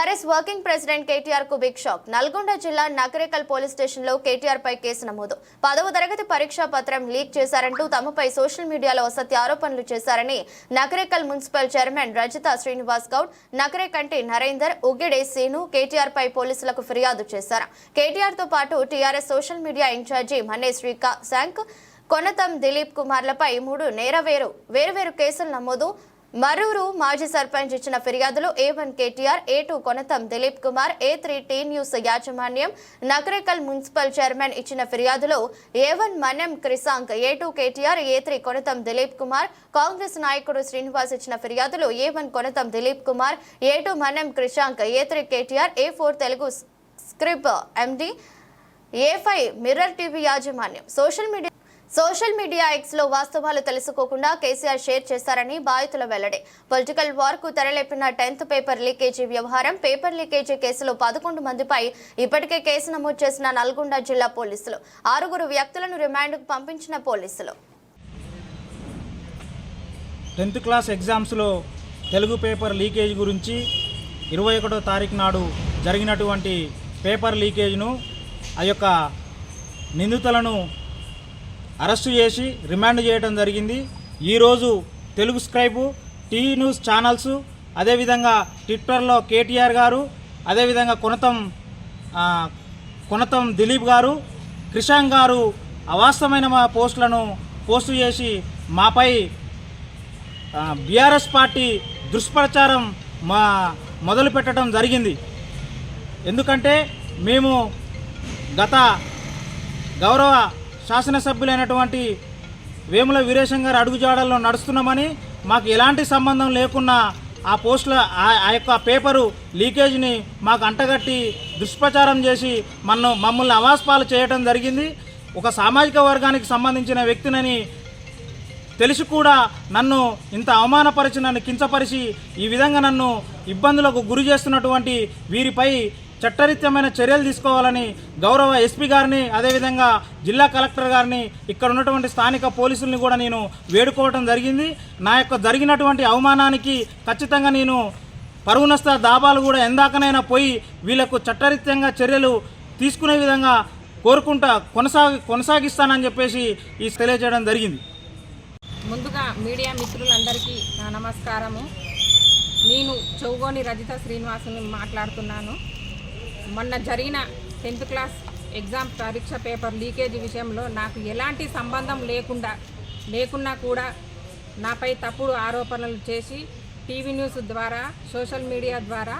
TRS working president కేటీఆర్కు big shock. Nalgonda జిల్లా Nakrekal police స్టేషన్లో కేటీఆర్ పై కేసు నమోదు. పదవ తరగతి పరీక్షా పత్రం లీక్ చేశారంటూ తమపై సోషల్ మీడియాలో అసత్య ఆరోపణలు చేశారని నకరేకల్ మున్సిపల్ చైర్మన్ రజిత శ్రీనివాస్ గౌడ్ నకరేకంటి నరేందర్ ఉగ్గిడే సీను కేటీఆర్ పై పోలీసులకు ఫిర్యాదు చేశారు. కేటీఆర్తో పాటు టీఆర్ఎస్ సోషల్ మీడియా ఇన్ఛార్జి మన్నే శ్రీకా శాంక్ కొనతం దిలీప్ కుమార్లపై మూడు నేరవేరు వేరువేరు కేసులు నమోదు. మరూరు మాజీ సర్పంచ్ ఇచ్చిన ఫిర్యాదులు A one KTR A two Konatham Dilip Kumar A three T news యాజమాన్యం నకరేకల్ మున్సిపల్ చైర్మన్ ఇచ్చిన ఫిర్యాదులు A one Manyam Krishank A two KTR A three Konatham Dilip Kumar Congress నాయకుడు శ్రీనివాస్ ఇచ్చిన ఫిర్యాదులు A one Konatham Dilip Kumar A two Manyam Krishank A three KTR A four Telugu scribe MD A five mirror TV యాజమాన్యం. Social media social media ఎక్స్లో వాస్తవాలు తెలుసుకోకుండా KCR share చేశారని బాధితుల వెల్లడి. పొలిటికల్ వార్కు తెరలేపిన టెన్త్ పేపర్ లీకేజీ వ్యవహారం పేపర్ లీకేజీ కేసులో పదకొండు మందిపై ఇప్పటికే కేసు నమోదు చేసిన నల్గొండ జిల్లా పోలీసులు. ఆరుగురు వ్యక్తులను రిమాండ్కు పంపించిన పోలీసులు. టెన్త్ క్లాస్ ఎగ్జామ్స్లో తెలుగు పేపర్ లీకేజ్ గురించి ఇరవై ఒకటో తారీఖు నాడు జరిగినటువంటి పేపర్ లీకేజ్ను ఆ యొక్క నిందితులను అరెస్టు చేసి రిమాండ్ చేయడం జరిగింది. ఈరోజు Telugu scribe TV news channels అదేవిధంగా ట్విట్టర్లో కేటీఆర్ గారు అదేవిధంగా కొనతం కొనతం దిలీప్ గారు క్రిషాంక్ గారు అవాస్తవమైన మా పోస్టులను పోస్టు చేసి మాపై బీఆర్ఎస్ పార్టీ దుష్ప్రచారం మా మొదలు పెట్టడం జరిగింది. ఎందుకంటే మేము గత గౌరవ శాసనసభ్యులైనటువంటి వేముల వీరేశం గారు అడుగుజాడల్లో నడుస్తున్నామని మాకు ఎలాంటి సంబంధం లేకున్నా ఆ పోస్టుల ఆ- ఆ యొక్క పేపరు లీకేజ్ని మాకు అంటగట్టి దుష్ప్రచారం చేసి మన్ను మమ్మల్ని అవాస్పాలు చేయడం జరిగింది. ఒక సామాజిక వర్గానికి సంబంధించిన వ్యక్తినని తెలిసి కూడా నన్ను ఇంత అవమానపరిచి నన్ను కించపరిచి ఈ విధంగా నన్ను ఇబ్బందులకు గురి చేస్తున్నటువంటి వీరిపై చట్టరీత్యమైన చర్యలు తీసుకోవాలని గౌరవ ఎస్పీ గారిని అదేవిధంగా జిల్లా కలెక్టర్ గారిని ఇక్కడ ఉన్నటువంటి స్థానిక పోలీసుల్ని కూడా నేను వేడుకోవటం జరిగింది. నా యొక్క జరిగినటువంటి అవమానానికి ఖచ్చితంగా నేను పరువు దాబాలు కూడా ఎందాకనైనా పోయి వీళ్ళకు చట్టరీత్యంగా చర్యలు తీసుకునే విధంగా కోరుకుంటా కొనసాగి కొనసాగిస్తానని చెప్పేసి ఈ తెలియజేయడం జరిగింది. ముందుగా మీడియా మిత్రులందరికీ నా నమస్కారము. నేను చౌగోని రజిత శ్రీనివాసుని మాట్లాడుతున్నాను. మొన్న జరిగిన టెన్త్ క్లాస్ ఎగ్జామ్ పరీక్ష పేపర్ లీకేజీ విషయంలో నాకు ఎలాంటి సంబంధం లేకుండా లేకున్నా కూడా నాపై తప్పుడు ఆరోపణలు చేసి టీవీ న్యూస్ ద్వారా సోషల్ మీడియా ద్వారా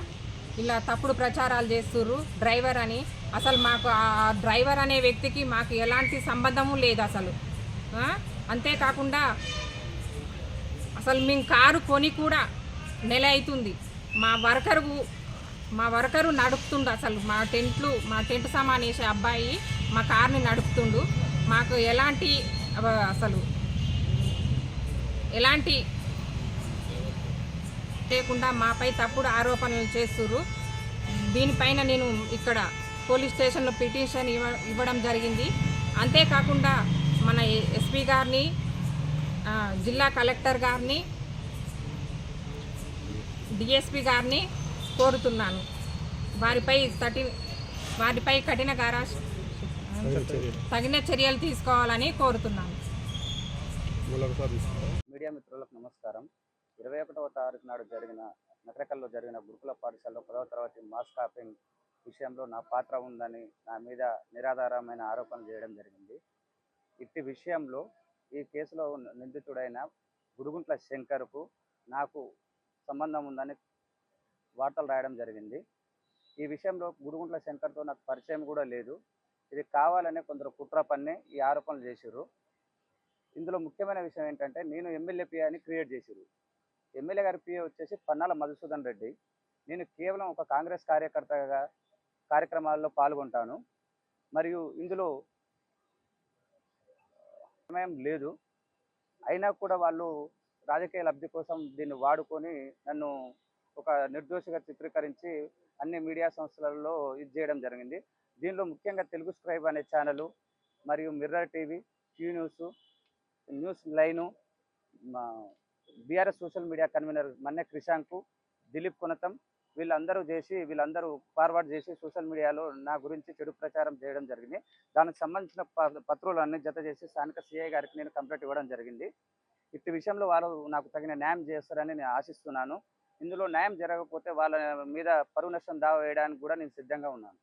ఇలా తప్పుడు ప్రచారాలు చేస్తుర్రు. డ్రైవర్ అని అసలు మాకు ఆ డ్రైవర్ అనే వ్యక్తికి మాకు ఎలాంటి సంబంధము లేదు అసలు. అంతేకాకుండా అసలు మేము కారు కొని కూడా నెల అవుతుంది. మా వర్కరు మా వర్కరు నడుపుతుండు అసలు. మా టెంట్లు మా టెంట్ సామాన్ వేసే అబ్బాయి మా కార్ని నడుపుతుండు. మాకు ఎలాంటి అవ- అసలు ఎలాంటి లేకుండా మాపై తప్పుడు ఆరోపణలు చేస్తుర్రు. దీనిపైన నేను ఇక్కడ పోలీస్ స్టేషన్లో పిటిషన్ ఇవ్వ ఇవ్వడం జరిగింది. అంతేకాకుండా మన ఎస్పీ గారిని జిల్లా కలెక్టర్ గారిని డిఎస్పి గారిని కోరుతున్నాను. వారిపై తటి వారిపై కఠిన గారా తగిన చర్యలు తీసుకోవాలని కోరుతున్నాను. మీడియా మిత్రులకు నమస్కారం. ఇరవై ఒకటవ తారీఖు నాడు జరిగిన నకరకల్లో జరిగిన గురుకుల పాఠశాలలో పదవ తరగతి మాస్ కాపింగ్ విషయంలో నా పాత్ర ఉందని నా మీద నిరాధారమైన ఆరోపణలు చేయడం జరిగింది. ఇట్టి విషయంలో ఈ కేసులో నిందితుడైన గురుగుంట్ల శంకర్కు నాకు సంబంధం ఉందని వార్తలు రాయడం జరిగింది. ఈ విషయంలో గురుగుంట్ల శంకర్తో నాకు పరిచయం కూడా లేదు. ఇది కావాలనే కొందరు కుట్ర పన్ని ఈ ఆరోపణలు చేసిర్రు. ఇందులో ముఖ్యమైన విషయం ఏంటంటే నేను ఎమ్మెల్యే పిఏ అని క్రియేట్ చేసిరు ఎమ్మెల్యే గారి పిఏ వచ్చేసి పన్నాల మధుసూదన్ రెడ్డి. నేను కేవలం ఒక కాంగ్రెస్ కార్యకర్తగా కార్యక్రమాల్లో పాల్గొంటాను. మరియు ఇందులో సమయం లేదు. అయినా కూడా వాళ్ళు రాజకీయ లబ్ధి కోసం దీన్ని వాడుకొని నన్ను ఒక నిర్దోషిగా చిత్రీకరించి అన్ని మీడియా సంస్థలలో ఇది చేయడం జరిగింది. దీనిలో ముఖ్యంగా తెలుగు స్క్రైబ్ అనే ఛానల్ మరియు mirror TV Q news news line BRS social media convener Manne Krishank Dilip Konatham వీళ్ళందరూ చేసి వీళ్ళందరూ ఫార్వర్డ్ చేసి సోషల్ మీడియాలో నా గురించి చెడు ప్రచారం చేయడం జరిగింది. దానికి సంబంధించిన ప- జత చేసి స్థానిక సిఐ గారికి నేను కంప్లైంట్ ఇవ్వడం జరిగింది. ఇట్టి విషయంలో వాళ్ళు నాకు తగిన న్యాయం చేస్తారని నేను ఆశిస్తున్నాను. ఇందులో న్యాయం జరగకపోతే వాళ్ళ మీద పరువు నష్టం దావా వేయడానికి కూడా నేను సిద్ధంగా ఉన్నాను.